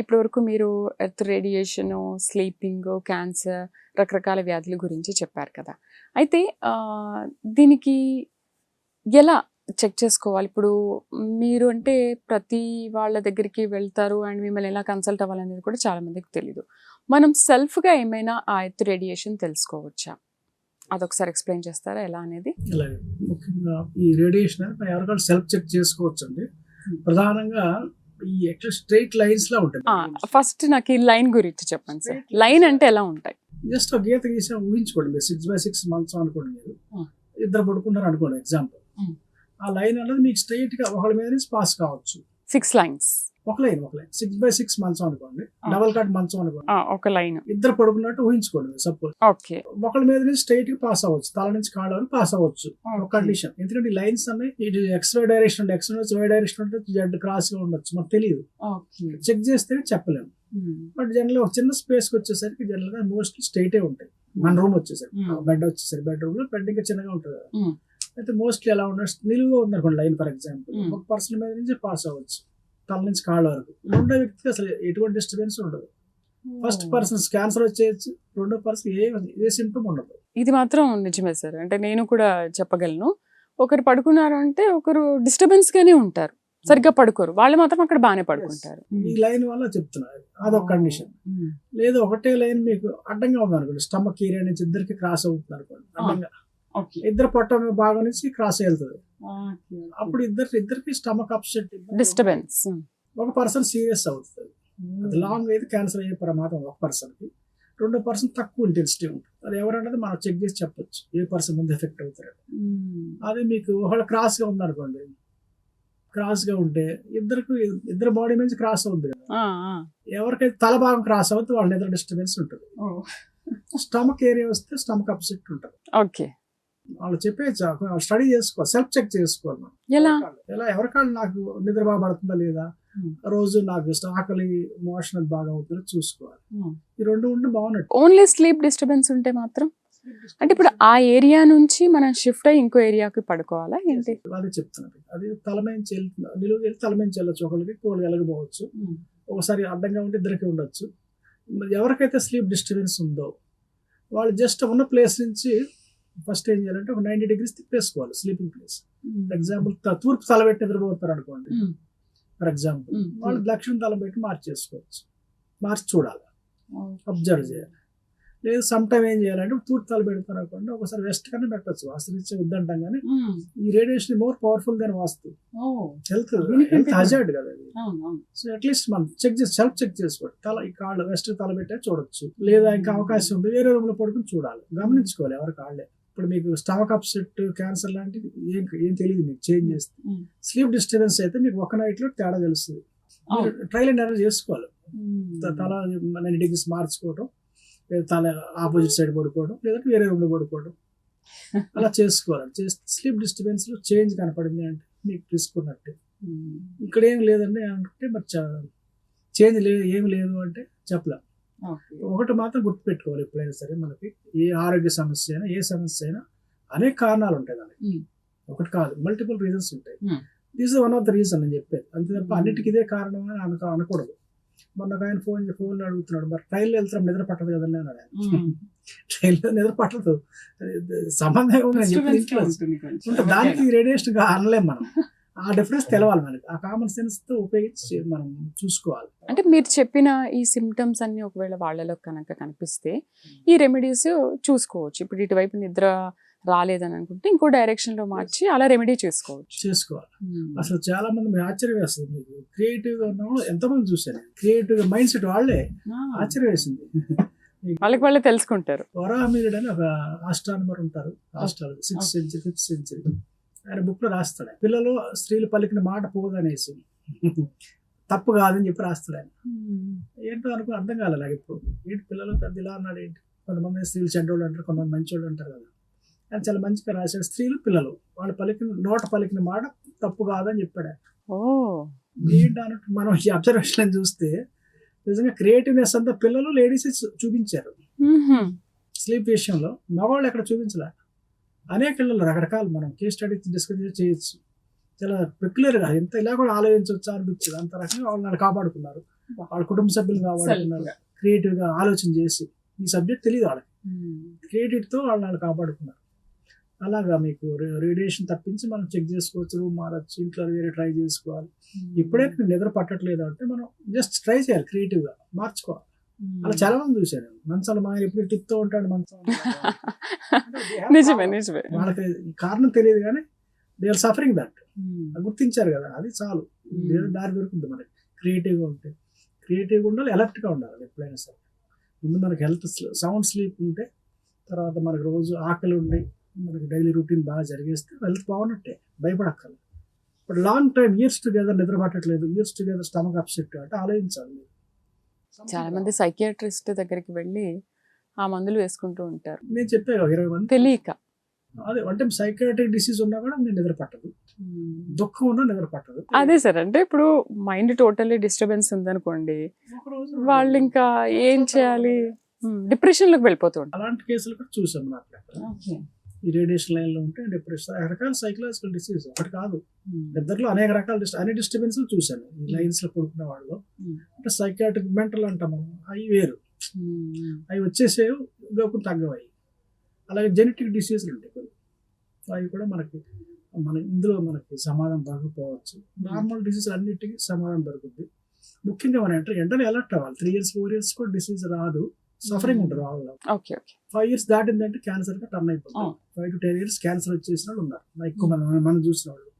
Speaker 1: ఇప్పటి వరకు మీరు ఎర్త్ రేడియేషన్ స్లీపింగ్ క్యాన్సర్ రకరకాల వ్యాధుల గురించి చెప్పారు కదా. అయితే దీనికి ఎలా చెక్ చేసుకోవాలి. ఇప్పుడు మీరు అంటే ప్రతి వాళ్ళ దగ్గరికి వెళ్తారు అండ్ మిమ్మల్ని ఎలా కన్సల్ట్ అవ్వాలనేది కూడా చాలా మందికి తెలియదు మనం సెల్ఫ్గా ఏమైనా ఆ ఎత్తు రేడియేషన్ తెలుసుకోవచ్చా? అదొకసారి ఎక్స్ప్లెయిన్ చేస్తారా? ఎలా అనేది?
Speaker 2: ఇలాగే. ముఖ్యంగా ఈ రేడియేషన్ అనేది ఎవరికైనా సెల్ఫ్ చెక్ చేసుకోవచ్చు అండి. ప్రధానంగా ఈ ఎక్కువ స్ట్రైట్ లైన్స్ లా ఉంటాయి.
Speaker 1: ఫస్ట్ నాకు ఈ లైన్ గురించి చెప్పండి సార్. లైన్ అంటే ఎలా ఉంటాయి?
Speaker 2: జస్ట్ ఒక గీత గీసా ఊహించుకోండి సిక్స్ బై సిక్స్ మంత్స్ అనుకోండి మీరు. ఇద్దరు పడుకున్నారు అనుకోండి. ఎగ్జాంపుల్. ఆ లైన్ అనేది మీకు స్ట్రైట్గా ఒకళ్ళ మీద నుంచి పాస్ కావచ్చు.
Speaker 1: సిక్స్ లైన్స్
Speaker 2: ఒక లైన్ ఒక line. Six by six months అనుకోండి. డబల్ కట్ మంచం అనుకోండి.
Speaker 1: ఒక లైన్.
Speaker 2: ఇద్దరు పడుకున్నట్టు ఊహించుకోండి సపోజ్
Speaker 1: ఓకే.
Speaker 2: ఒకళ్ళ మీద నుంచి స్ట్రైట్గా పాస్ అవ్వచ్చు. తల నుంచి కాళ్ళ వరకు పాస్ అవ్వచ్చు. ఒక కండిషన్ ఎందుకంటే లైన్స్ అన్ని ఇటు ఎక్స్ వై డైరెక్షన్ ఎక్స్ ఉండొచ్చు వై డైరెక్షన్ ఉంటే జెడ్ క్రాస్గా ఉండొచ్చు. మనకు తెలియదు చెక్ చేస్తే చెప్పలేము. బట్ జనరల్ ఒక చిన్న స్పేస్కి వచ్చేసరికి జనరల్గా మోస్ట్లీ స్ట్రైటే ఉంటాయి. మన రూమ్ వచ్చేసరికి.
Speaker 1: Hmm.
Speaker 2: బెడ్ వచ్చేసరికి. బెడ్రూమ్లో బెడ్ ఇంకా చిన్నగా ఉంటుంది
Speaker 1: Hmm.
Speaker 2: అయితే మోస్ట్లీ ఎలా ఉండదు నిలువుగా ఉంది అనుకోండి లైన్ ఫర్ ఎగ్జాంపుల్. ఒక పర్సన్ మీద నుంచి పాస్ అవ్వచ్చు. తల నుంచి కాళ్ళ వరకు. రెండో వ్యక్తికి అసలు ఎటువంటి డిస్టర్బెన్స్ ఉండదు. ఫస్ట్ పర్సన్ క్యాన్సర్ వచ్చేయచ్చు రెండో పర్సన్ ఏ ఏ సిమ్టమ్ ఉండదు.
Speaker 1: ఇది మాత్రం నిజమే సార్. అంటే నేను కూడా చెప్పగలను. ఒకరు పడుకున్నారు అంటే ఒకరు డిస్టర్బెన్స్ గానే ఉంటారు. సరిగ్గా పడుకోరు. వాళ్ళు మాత్రం అక్కడ బాగానే పడుకుంటారు.
Speaker 2: ఈ లైన్ వల్ల చెప్తున్నారు అదొక కండిషన్ లేదు ఒకటే లైన్ మీకు అడ్డంగా ఉంది అనుకోండి స్టమక్ ఏరియా నుంచి ఇద్దరికి క్రాస్ అవుతుంది అనుకోండి అడ్డంగా. ఇద్దరు పొట్ట భాగం నుంచి క్రాస్ వెళ్తుంది. అప్పుడు ఇద్దరు ఇద్దరికి స్టమక్ అప్సెట్
Speaker 1: డిస్టర్బెన్స్
Speaker 2: ఒక పర్సన్ సీరియస్ అవుతుంది. అది లాంగ్ అయితే క్యాన్సర్ అయ్యే ప్రమాదం ఒక పర్సన్కి రెండో పర్సన్ తక్కువ ఇంటెన్సిటీ ఉంటుంది. అది ఎవరన్నది మనం చెక్ చేసి చెప్పొచ్చు. ఏ పర్సన్ ముందు ఎఫెక్ట్ అవుతారు అదే మీకు ఒకవేళ క్రాస్గా ఉందనుకోండి. క్రాస్గా ఉంటే ఇద్దరికి ఇద్దరు బాడీ నుంచి క్రాస్ అవుతుంది కదా. ఎవరికైతే తల భాగం క్రాస్ అవుతుంది వాళ్ళ నిద్ర డిస్టర్బెన్స్ ఉంటుంది. స్టమక్ ఏరియా వస్తే స్టమక్ అప్సెట్ ఉంటుంది.
Speaker 1: ఓకే
Speaker 2: వాళ్ళు చెప్పే స్టడీ చేసుకోవాలి సెల్ఫ్ చెక్ చేసుకోవాలి
Speaker 1: ఎలా?
Speaker 2: ఎలా? ఎవరికాళ్ళు నాకు నిద్ర బాగా పడుతుందా లేదా. రోజు నాకు ఆకలి మోషన్ బాగా అవుతుందో చూసుకోవాలి. ఈ రెండు ఉంటే బాగున్నట్టు.
Speaker 1: ఓన్లీ స్లీప్ డిస్టర్బెన్స్ ఉంటే మాత్రం? అంటే ఇప్పుడు ఆ ఏరియా నుంచి మనం షిఫ్ట్ అయ్యి ఇంకో ఏరియాకి పడుకోవాలా ఏంటి?
Speaker 2: అదే చెప్తున్నారు అది తలమేంచి వెళ్తుంది నిలువు వెళ్ళి తలమేంచి వెళ్ళొచ్చు ఒకరికి ఒకరికి వెళ్ళకపోవచ్చు ఒకసారి అడ్డంగా ఉంటే ఇద్దరికి ఉండొచ్చు. ఎవరికైతే స్లీప్ డిస్టర్బెన్స్ ఉందో వాళ్ళు జస్ట్ ఉన్న ప్లేస్ నుంచి ఫస్ట్ ఏం చేయాలంటే ఒక నైంటీ డిగ్రీస్ తిప్పేసుకోవాలి స్లీపింగ్ ప్లేస్ ఫర్ ఎగ్జాంపుల్ తూర్పు తలబెట్టి నిద్రపోతారు అనుకోండి. ఫర్ ఎగ్జాంపుల్ వాళ్ళు దక్షిణ తలబెట్టి మార్చేసుకోవచ్చు మార్చి చూడాలి. అబ్జర్వ్ చేయాలి. లేదు సమ్ టైం ఏం చేయాలంటే తూర్పు తల పెడతారు అనుకోండి ఒకసారి వెస్ట్ కన్నా పెట్టచ్చు. వాస్తవించే వద్దంటాం కానీ ఈ radiation more powerful than vastu. Health health hazard కదా అది. *laughs* సో అట్లీస్ట్ మనం చెక్ చేసి సెల్ఫ్ చెక్ చేసుకోవాలి తల ఈ కాళ్ళు వెస్ట్ తల పెట్టే చూడొచ్చు. లేదా ఇంకా అవకాశం ఉంది వేరే రూమ్లో పడుకుని చూడాలి. గమనించుకోవాలి ఎవరి కాళ్ళే. ఇప్పుడు మీకు స్టమక్ అప్సెట్ క్యాన్సర్ లాంటివి ఏం ఏం తెలియదు మీకు చేంజ్ చేస్తే. స్లీప్ డిస్టర్బెన్స్ అయితే మీకు ఒక నైట్లో తేడా తెలుస్తుంది. ట్రైల్ అండ్ ఎర్రర్ చేసుకోవాలి. తల నైన్ డిగ్రీస్ మార్చుకోవడం లేదా తల ఆపోజిట్ సైడ్ పడుకోవడం లేదంటే వేరే రూమ్లో పడుకోవడం *laughs* అలా చేసుకోవాలి. చేస్తే స్లీప్ డిస్టర్బెన్స్లో చేంజ్ కనపడింది అంటే మీకు తీసుకున్నట్టే ఇక్కడ ఏం లేదండి అంటే మరి చేంజ్ లేదు ఏమి లేదు అంటే చెప్పలేం. ఒకటి మాత్రం గుర్తుపెట్టుకోవాలి ఎప్పుడైనా సరే మనకి ఏ ఆరోగ్య సమస్య అయినా ఏ సమస్య అయినా అనేక కారణాలు ఉంటాయి దానికి. ఒకటి కాదు మల్టిపుల్ రీజన్స్ ఉంటాయి. This one of the reason అని చెప్పేది. అంతే తప్ప. అన్నిటికీ ఇదే కారణం అని అనుకో అనకూడదు. మొన్న ఒక ఆయన ఫోన్ ఫోన్ అడుగుతున్నాడు మరి ట్రైన్లో వెళ్తాం నిద్ర పట్టదు కదండి అన్నాడు ఆయన ట్రైన్లో నిద్ర పట్టదు. సంబంధం. దానికి రేడియేషన్ అనలేం మనం. ఆ డిఫరెన్స్ తెలవాలి మనకి. ఆ కామన్ సెన్స్తో ఉపయోగించి మనం చూసుకోవాలి.
Speaker 1: అంటే మీరు చెప్పిన ఈ సిమ్టమ్స్ అన్ని ఒకవేళ వాళ్ళలో కనుక కనిపిస్తే ఈ రెమెడీస్ చూసుకోవచ్చు. ఇప్పుడు ఇటువైపు నిద్ర రాలేదని అనుకుంటే ఇంకో డైరెక్షన్లో మార్చి అలా రెమెడీ చేసుకోవచ్చు.
Speaker 2: చేసుకోవాలి. అసలు చాలా మంది ఆశ్చర్యం వేస్తుంది. మీకు క్రియేటివ్గా ఉన్న వాళ్ళు ఎంతమంది చూశాను క్రియేటివ్గా మైండ్ సెట్ వాళ్ళే ఆశ్చర్యం వేసింది. *laughs*
Speaker 1: వాళ్ళకి వాళ్ళే తెలుసుకుంటారు.
Speaker 2: వరాహమీరుడు అని ఒక ఆస్ట్రానమర్ ఉంటారు. Astrology sixth century fifth century ఆయన బుక్లో రాస్తాడు. పిల్లలు స్త్రీలు పలికిన మాట పోదనేసి. తప్పు కాదని చెప్పి రాస్తాడు ఆయన. ఏంటో అనుకో అర్థం కాలే నాకు ఇప్పుడు. ఏంటి పిల్లలు పెద్ద ఇలా అన్నాడు ఏంటి? కొంతమంది స్త్రీలు చెడ్డోళ్ళు అంటారు కొంతమంది మంచోళ్ళు అంటారు కదా. ఆయన చాలా మంచిగా రాశాడు. స్త్రీలు పిల్లలు వాళ్ళు పలికిన నోట పలికిన మాట తప్పు కాదని చెప్పాడు ఏంటి అన్నట్టు మనం ఈ అబ్జర్వేషన్ చూస్తే నిజంగా క్రియేటివ్నెస్ అంతా పిల్లలు లేడీస్ చూపించారు. స్లీప్ విషయంలో మగవాళ్ళు ఎక్కడ చూపించలే? అనేక ఇళ్ళలో రకరకాలు మనం కేస్ స్టడీ డిస్కస్ చేయొచ్చు. చాలా పెక్యులర్గా ఎంత ఇలా కూడా ఆలోచించవచ్చు అనిపించింది. అంత రకంగా వాళ్ళు నన్ను కాపాడుకున్నారు. వాళ్ళ కుటుంబ సభ్యులు కాపాడుకున్నారు. క్రియేటివ్గా ఆలోచన చేసి ఈ సబ్జెక్ట్ తెలియదు వాళ్ళకి. క్రియేటివ్తో వాళ్ళు నన్ను కాపాడుకున్నారు. అలాగా మీకు రేడియేషన్ తప్పించి మనం చెక్ చేసుకోవచ్చు రూమ్ మారచ్చు ఇంట్లో వేరే ట్రై చేసుకోవాలి. ఇప్పుడే నిద్ర పట్టట్లేదు అంటే మనం జస్ట్ ట్రై చేయాలి క్రియేటివ్గా మార్చుకోవాలి. అలా చాలా మంది చూశాను మంచాలు మా ఎప్పుడు టిప్తో ఉంటాడు మంచం *laughs*
Speaker 1: నిజమే నిజమే.
Speaker 2: వాళ్ళకి కారణం తెలియదు కానీ దే ఆర్ సఫరింగ్ దట్ గుర్తించారు కదా అది చాలు. దారి దొరుకుతుంది మనకి. క్రియేటివ్గా ఉంటే. క్రియేటివ్గా ఉండాలి అలర్ట్గా ఉండాలి ఎప్పుడైనా సరే. ముందు మనకి హెల్త్ సౌండ్ స్లీప్ ఉంటే తర్వాత మనకి రోజు ఆకలి ఉండి మనకి డైలీ రొటీన్ బాగా జరిగేస్తే హెల్త్ బాగున్నట్టే. భయపడక్కర్లేదు. But long time years together నిద్ర పట్టట్లేదు. ఇయర్స్ టుగెదర్ స్టమక్ అప్సెట్ అంటే ఆలోచించాలి
Speaker 1: చాలా మంది సైకియాట్రిస్ట్ దగ్గరికి వెళ్ళి ఆ మందులు వేసుకుంటూ ఉంటారు.
Speaker 2: నేను చెప్పే ఇరవై మంది?
Speaker 1: తెలియక.
Speaker 2: అదే అంటే సైకాట్రిక్ డిసీజ్ ఉన్నా కూడా నేను నిద్ర పట్టదు. దుఃఖం ఉన్నా నిద్ర పట్టదు.
Speaker 1: అదే సార్ అంటే ఇప్పుడు మైండ్ టోటల్లీ డిస్టర్బెన్స్ ఉందనుకోండి వాళ్ళు ఇంకా ఏం చేయాలి? డిప్రెషన్లోకి వెళ్ళిపోతూ ఉంటారు.
Speaker 2: అలాంటి కేసులు కూడా చూసాం నాకు ఈ రేడియేషన్ లైన్లో ఉంటే డిప్రెషన్ రకరకాల సైకలాజికల్ డిసీజ్ ఒకటి కాదు. నిద్రలో అనేక రకాల dis- అన్ని డిస్టర్బెన్స్ చూశాను. ఈ లైన్స్లో పడుకున్న వాళ్ళు
Speaker 1: Hmm.
Speaker 2: అంటే సైకాట్రిక్ మెంటల్ అంటాం మనం. అవి వేరు. అవి వచ్చేసేవి గొప్ప తగ్గవాయి. అలాగే జెనెటిక్ డిసీజులు ఉంటాయి కొన్ని. అవి కూడా మనకి మన ఇందులో మనకి సమాధానం దొరకపోవచ్చు. నార్మల్ డిసీజ్ అన్నిటికీ సమాధానం దొరుకుతుంది ముఖ్యంగా మనం అంటే వెంటనే అలర్ట్ అవ్వాలి. త్రీ ఇయర్స్ ఫోర్ ఇయర్స్ కూడా డిసీజ్ రాదు. సఫరింగ్ ఉంటుంది వాళ్ళలో
Speaker 1: ఓకే ఓకే.
Speaker 2: ఫైవ్ ఇయర్స్ దాటిందంటే క్యాన్సర్గా టర్న్ అయిపోతుంది. Five to ten years cancer వచ్చేసిన వాళ్ళు ఉన్నారు. ఎక్కువ మంది మనం- మనం చూసిన వాళ్ళు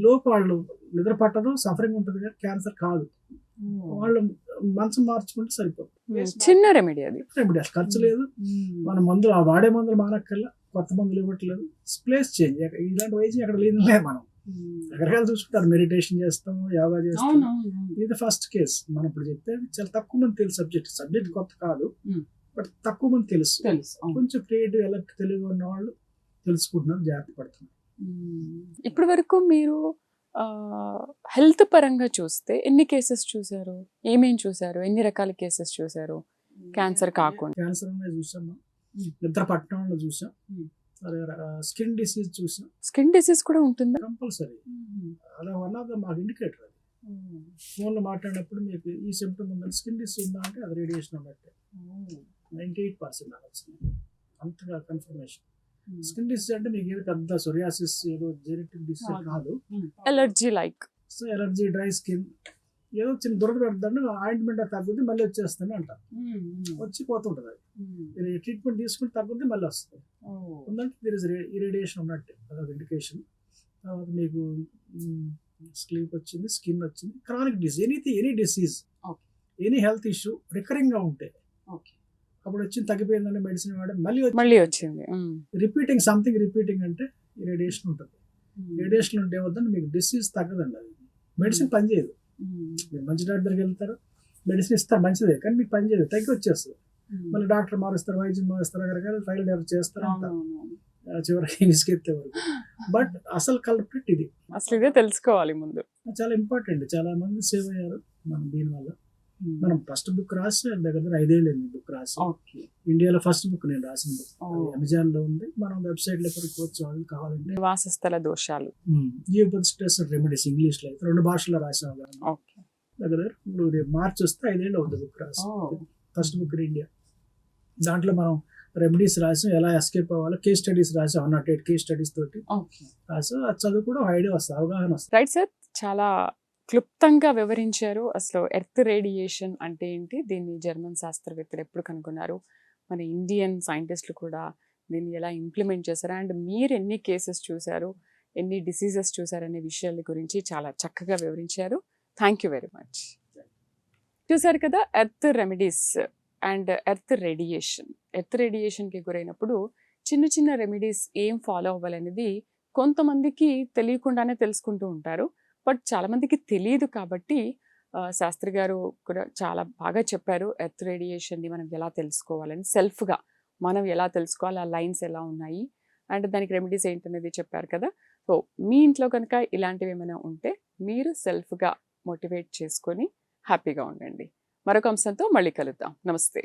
Speaker 2: లోపు వాళ్ళు నిద్ర పట్టదు సఫరింగ్ ఉంటుంది కానీ క్యాన్సర్ కాదు. వాళ్ళు మంచం మార్చుకుంటే సరిపోతుంది
Speaker 1: చిన్న రెమెడీ అది.
Speaker 2: రెమెడీ అసలు ఖర్చు లేదు. మన మందులు ఆ వాడే మందులు మానక్కర్లా కొత్త మందులు ఇవ్వట్లేదు. ప్లేస్ చేంజ్ ఇలాంటి వయసు అక్కడ లేదు లేదు మనం. రకరకాల చూసుకుంటారు మెడిటేషన్ చేస్తాము యోగా చేస్తాము. ఇది ఫస్ట్ కేస్ మనం ఇప్పుడు చెప్తే చాలా తక్కువ మంది తెలుసు సబ్జెక్ట్ సబ్జెక్ట్ కొత్త కాదు.
Speaker 1: Hmm.
Speaker 2: బట్ తక్కువ మంది తెలుసు.
Speaker 1: తెలుసు
Speaker 2: కొంచెం క్రియేటివ్ ఎలక్ట్ తెలివి ఉన్న వాళ్ళు తెలుసుకుంటున్నారు జాగ్రత్త పడుతున్నారు.
Speaker 1: ఇప్పటి వరకు మీరు హెల్త్ పరంగా చూస్తే ఎన్ని కేసెస్ చూసారు ఏమేం చూసారు ఎన్ని రకాల కేసెస్ చూసారు క్యాన్సర్ కాకుండా.
Speaker 2: క్యాన్సర్ అనేది చూసాం మనం.
Speaker 1: Hmm.
Speaker 2: నిద్ర పట్టణంలో చూసాం
Speaker 1: Hmm.
Speaker 2: స్కిన్ డిసీజ్ చూసాం
Speaker 1: స్కిన్ డిసీజ్ కూడా ఉంటుందా?
Speaker 2: కంపల్సరీ. అలా వన్ ఆఫ్ ద మాకు ఇండికేటర్ అది. ఫోన్లో మాట్లాడినప్పుడు మీకు ఈ సిమ్టమ్ ఉందని స్కిన్ డిసీజ్ ఉందా అంటే అది రేడియేషన్ ఉన్నట్టే. నైంటీ ఎయిట్ పర్సెంట్ వచ్చింది అంతగా కన్ఫర్మేషన్ స్కిన్ డిసీజ్ అంటే మీకు ఏదో పెద్ద సొరియాసిస్ ఏదో జెనెటిక్ డిసీజ్
Speaker 1: కాదు. Allergy like
Speaker 2: so allergy dry skin ఏదో చిన్న దురద పెడతాను ఆయింట్మెంట్ తగ్గుద్ది మళ్ళీ వచ్చేస్తుంది అంటారు. వచ్చి పోతుంటుంది అది. ట్రీట్మెంట్ తీసుకుంటే తగ్గుద్ది మళ్ళీ వస్తుంది. ఉందంటే దీర్ ఇస్ ఇరేడియేషన్ ఉన్నట్టు అదొక ఇండికేషన్ తర్వాత మీకు స్లీప్ వచ్చింది స్కిన్ వచ్చింది chronic disease anything any disease. Any health issue రికరింగ్గా ఉంటాయి అప్పుడు వచ్చింది తగ్గిపోయిందని మెడిసిన్ వాడడం మళ్ళీ
Speaker 1: మళ్ళీ వచ్చింది.
Speaker 2: రిపీటింగ్ సంథింగ్ రిపీటింగ్ అంటే రేడియేషన్ ఉంటుంది. రేడియేషన్ ఉంటే వద్దండి మీకు డిసీజ్ తగ్గదండి అది. మెడిసిన్ పనిచేయదు. మీరు మంచి డాక్టర్ దగ్గరికి వెళ్తారు మెడిసిన్ ఇస్తారు మంచిదే కానీ మీకు పనిచేయదు తగ్గి వచ్చేస్తుంది. మళ్ళీ డాక్టర్ మారుస్తారు వైద్యం మారుస్తారు రకరకాల ట్రైల్ డెవలప్ చేస్తారు చివరికి విసిగెత్తే వరకు బట్ *laughs* అసలు కల్ప్రిట్ ఇది.
Speaker 1: అసలు ఇదే తెలుసుకోవాలి ముందు.
Speaker 2: చాలా ఇంపార్టెంట్ చాలా మంది సేవ్ అయ్యారు మనం దీనివల్ల. మనం ఫస్ట్ బుక్ రాసి దగ్గర దగ్గర ఐదేళ్ళు బుక్ రాసి.
Speaker 1: ఓకే
Speaker 2: ఇండియాలో ఫస్ట్ బుక్ నేను రాసిన బుక్ అమెజాన్లో ఉంది. మనం వెబ్సైట్లో కొనుక్కోవచ్చు వాళ్ళు కావాలంటే
Speaker 1: నివాసస్థల దోషాలు.
Speaker 2: జియోపతి స్ట్రెస్ రెమెడీస్ ఇంగ్లీష్లో రెండు భాషల్లో రాసాం కదా.
Speaker 1: ఓకే
Speaker 2: దగ్గర ఇప్పుడు మార్చి వస్తే ఐదేళ్ళు అవుతుంది బుక్ రాసి. ఫస్ట్ బుక్ ఇన్ ఇండియా దాంట్లో మనం రెమెడీస్ రాసాం ఎలా ఎస్కేప్ అవ్వాలో కేస్ స్టడీస్ రాసాం one not eight case studies తోటి రాసాం. అది చదువు కూడా ఐడియా వస్తుంది అవగాహన వస్తుంది
Speaker 1: రైట్ సార్ చాలా క్లుప్తంగా వివరించారు. అసలు ఎర్త్ రేడియేషన్ అంటే ఏంటి? దీన్ని జర్మన్ శాస్త్రవేత్తలు ఎప్పుడు కనుగొన్నారు? మన ఇండియన్ సైంటిస్టులు కూడా దీన్ని ఎలా ఇంప్లిమెంట్ చేశారు? అండ్ మీరు ఎన్ని కేసెస్ చూశారు? ఎన్ని డిసీజెస్ చూసారనే విషయాల గురించి చాలా చక్కగా వివరించారు. థ్యాంక్ యూ వెరీ మచ్ చూసారు కదా earth remedies and earth radiation. Earth రేడియేషన్కి గురైనప్పుడు చిన్న చిన్న రెమెడీస్ ఏం ఫాలో అవ్వాలనేది కొంతమందికి తెలియకుండానే తెలుసుకుంటూ ఉంటారు. బట్ చాలామందికి తెలియదు కాబట్టి శాస్త్రి గారు కూడా చాలా బాగా చెప్పారు ఎర్త్ రేడియేషన్ని మనం ఎలా తెలుసుకోవాలని. సెల్ఫ్గా మనం ఎలా తెలుసుకోవాలి ఆ లైన్స్ ఎలా ఉన్నాయి అండ్ దానికి రెమెడీస్ ఏంటనేది చెప్పారు కదా. సో మీ ఇంట్లో కనుక ఇలాంటివి ఏమైనా ఉంటే మీరు సెల్ఫ్గా మోటివేట్ చేసుకొని హ్యాపీగా ఉండండి. మరొక అంశంతో మళ్ళీ కలుద్దాం. నమస్తే.